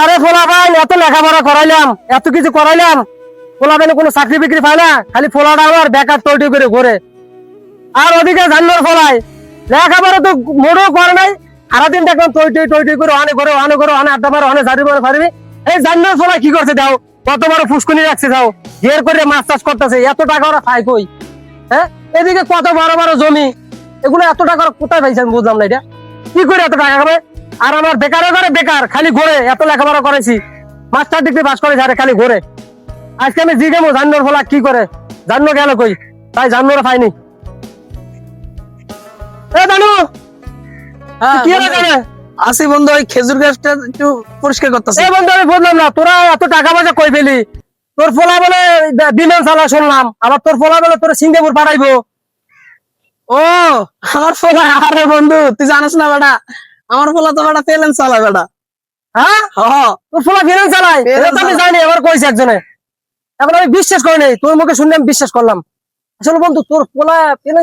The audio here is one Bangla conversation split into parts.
আরে ভাই, এত লেখাপড়া করাইলাম, এত কিছু করাইলাম ফোলা ভাই কোনো চাকরি বিক্রি পায় না, খালি ফোলাটা আমার বেকার তৈরি করে ঘুরে। আর ওদিকে জান্নার ফলাই লেখাপড়া তো মোড়ও করে নাই, সারাদিন দেখলাম টই টই করে অনেক করে অনেক করে অনেক আড্ডা মারো অনেক ঝাড়ি মারো এই জান্নার ফলাই কি করছে দাও কত বড় ফুসকুনি রাখছে দাও ঘের করে মাছ চাষ করতেছে, এত টাকা ওরা খায় কই? হ্যাঁ? এদিকে কত বড় বড় জমি, এগুলো এত টাকা কোথায় পাইছে বুঝলাম না এটা। কি করে এত টাকা খাবে? আর আমার বেকার করে বেকার খালি ঘোরে এত লেখাপড়া করেছি। মাস্টার ডিগ্রি পাস করে আরে খালি ঘোরে। আজকে আমি জিজ্ঞেমো জান্নর ফলা কি করে? জান্ন গেল কই? তাই জান্নর পাইনি। এ জানু! হ্যাঁ, কি বন্ধু, আসি বন্ধু ওই খেজুর গাছটা একটু পরিষ্কার করতেছে। এই বন্ধু আমি বুঝলাম না তোরা এত টাকা পয়সা কই পেলি? তোর ফোলা বলে বিমান চালা শুনলাম আবার তোর ফোলা বলে তোর সিঙ্গাপুর পাঠাইবো। ও আমার ফোলা আরে বন্ধু তুই জানিস না বেটা আমার ফোলা তো বেটা পেলেন চালা বেটা। হ্যাঁ? হ্যাঁ। তোর চালাই আমি জানি কইছে একজনে। এখন আমি বিশ্বাস করি নাই তোর মুখে শুনলে আমি বিশ্বাস করলাম। আসলে বন্ধু তোর ফোলা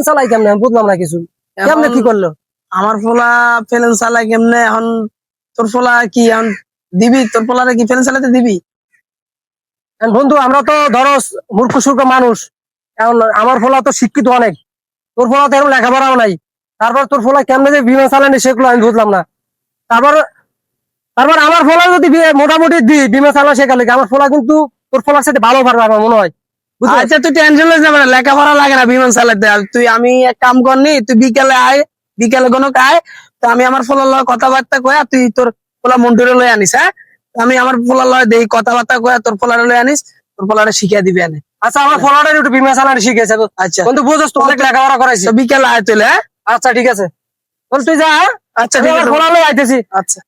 চালাই কেমনে? বুঝলাম না কিছু। কেমনে কি করল? আমার ফোলা পেলেন চালা কেমনে? এখন তোর ফোলা কি এখন দিবি? তোর কি পেলেন চালাতে দিবি? বন্ধু আমরা তো ধরো মূর্খ সূর্খ মানুষ। এখন আমার ফোলা তো শিক্ষিত অনেক। তোর ফোলা তো এরকম লেখাপড়াও নাই। তারপর তোর ফোলা কেমনে যে বিমা চালানি সেগুলো আমি বুঝলাম না। তারপর তারপর আমার ফোলা যদি মোটামুটি দি বিমা চালা শেখালে আমার ফোলা কিন্তু তোর ফোলার সাথে ভালো পারবে আমার মনে হয়? আচ্ছা তুই টেনশন লিস না লেখাপড়া লাগে না বিমান চালাতে। তুই আমি এক কাম করনি তুই বিকেলে আয় বিকেলে কোনো আয় তো আমি আমার ফোলার লয় কথাবার্তা কয়া তুই তোর ফোলা মন্টুরে লয় আনিস হ্যাঁ? তো আমি আমার ফোলার লয় দেই কথাবার্তা কয়া তোর ফোলারে লয় আনিস তোর ফোলারে শিখিয়ে দিবি আনে আচ্ছা আমার ফোলাটা একটু বিমান চালানি শিখেছে। আচ্ছা। বন্ধু বুঝোস তো অনেক লেখাপড়া করাইছি। বিকেলে আয় তুই হ্যাঁ? আচ্ছা ঠিক আছে। বল তুই যা হ্যাঁ? আচ্ছা ঠিক আছে। আইতেছি। আচ্ছা।